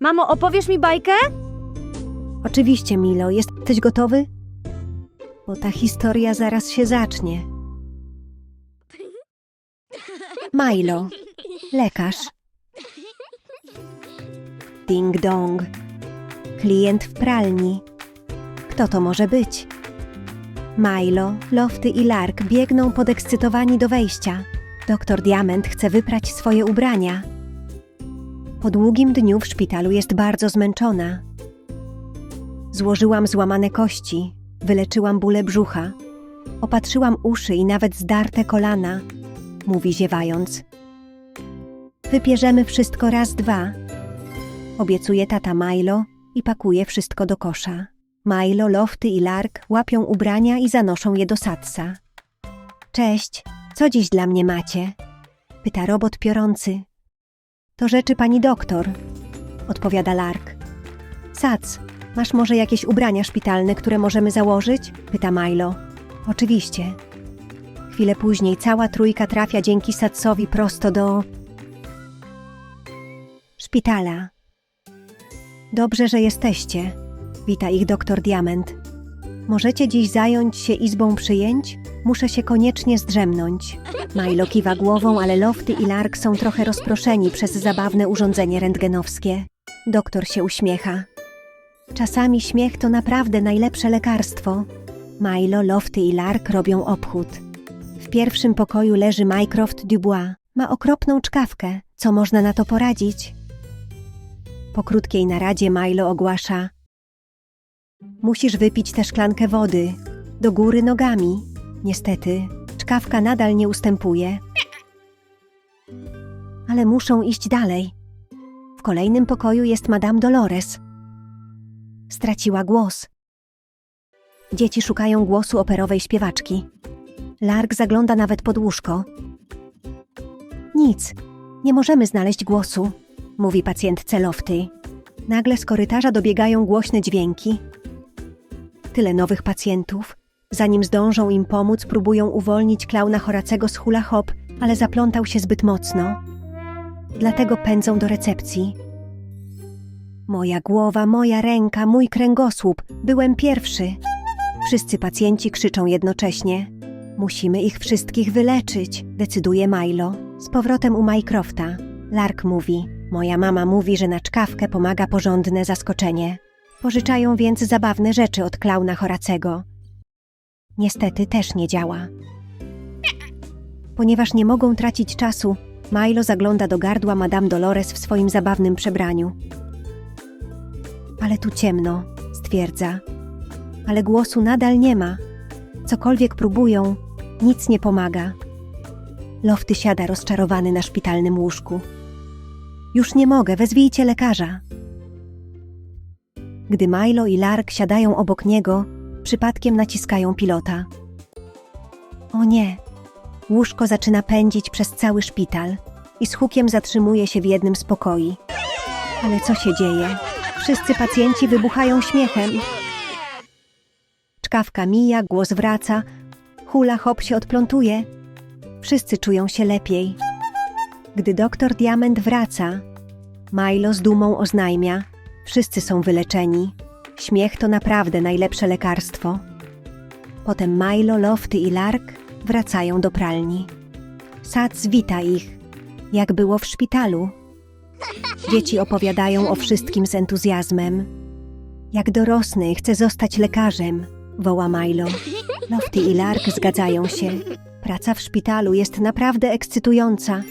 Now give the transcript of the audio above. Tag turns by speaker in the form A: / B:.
A: Mamo, opowiesz mi bajkę?
B: Oczywiście, Milo, jesteś gotowy? Bo ta historia zaraz się zacznie. Milo, lekarz. Ding dong. Klient w pralni. Kto to może być? Milo, Lofty i Lark biegną podekscytowani do wejścia. Doktor Diament chce wyprać swoje ubrania. Po długim dniu w szpitalu jest bardzo zmęczona. Złożyłam złamane kości, wyleczyłam bóle brzucha, opatrzyłam uszy i nawet zdarte kolana, mówi ziewając. Wypierzemy wszystko raz, dwa. Obiecuje tata Milo i pakuje wszystko do kosza. Milo, Lofty i Lark łapią ubrania i zanoszą je do satsa. Cześć, co dziś dla mnie macie? Pyta robot piorący. To rzeczy pani doktor, odpowiada Lark. Sac, masz może jakieś ubrania szpitalne, które możemy założyć? Pyta Milo. Oczywiście. Chwilę później cała trójka trafia dzięki Satsowi prosto do szpitala. Dobrze, że jesteście. Wita ich doktor Diament. Możecie dziś zająć się izbą przyjęć? Muszę się koniecznie zdrzemnąć. Milo kiwa głową, ale Lofty i Lark są trochę rozproszeni przez zabawne urządzenie rentgenowskie. Doktor się uśmiecha. Czasami śmiech to naprawdę najlepsze lekarstwo. Milo, Lofty i Lark robią obchód. W pierwszym pokoju leży Mycroft Dubois. Ma okropną czkawkę. Co można na to poradzić? Po krótkiej naradzie Milo ogłasza: Musisz wypić tę szklankę wody. Do góry nogami. Niestety, czkawka nadal nie ustępuje. Ale muszą iść dalej. W kolejnym pokoju jest Madame Dolores. Straciła głos. Dzieci szukają głosu operowej śpiewaczki. Lark zagląda nawet pod łóżko. Nic, nie możemy znaleźć głosu, mówi pacjentce Lofty. Nagle z korytarza dobiegają głośne dźwięki. Tyle nowych pacjentów. Zanim zdążą im pomóc, próbują uwolnić klauna Horacego z hula hop, ale zaplątał się zbyt mocno. Dlatego pędzą do recepcji. Moja głowa, moja ręka, mój kręgosłup. Byłem pierwszy. Wszyscy pacjenci krzyczą jednocześnie. Musimy ich wszystkich wyleczyć, decyduje Milo. Z powrotem u Mycrofta. Lark mówi: Moja mama mówi, że na czkawkę pomaga porządne zaskoczenie. Pożyczają więc zabawne rzeczy od klauna Horacego. Niestety też nie działa. Ponieważ nie mogą tracić czasu, Milo zagląda do gardła Madame Dolores w swoim zabawnym przebraniu. Ale tu ciemno, stwierdza. Ale głosu nadal nie ma. Cokolwiek próbują, nic nie pomaga. Lofty siada rozczarowany na szpitalnym łóżku. Już nie mogę, wezwijcie lekarza. Gdy Milo i Lark siadają obok niego, przypadkiem naciskają pilota. O nie! Łóżko zaczyna pędzić przez cały szpital i z hukiem zatrzymuje się w jednym z pokoi. Ale co się dzieje? Wszyscy pacjenci wybuchają śmiechem. Czkawka mija, głos wraca, hula hop się odplątuje. Wszyscy czują się lepiej. Gdy doktor Diament wraca, Milo z dumą oznajmia: Wszyscy są wyleczeni. Śmiech to naprawdę najlepsze lekarstwo. Potem Milo, Lofty i Lark wracają do pralni. Sac wita ich, jak było w szpitalu. Dzieci opowiadają o wszystkim z entuzjazmem. Jak dorosnę, chcę zostać lekarzem, woła Milo. Lofty i Lark zgadzają się. Praca w szpitalu jest naprawdę ekscytująca.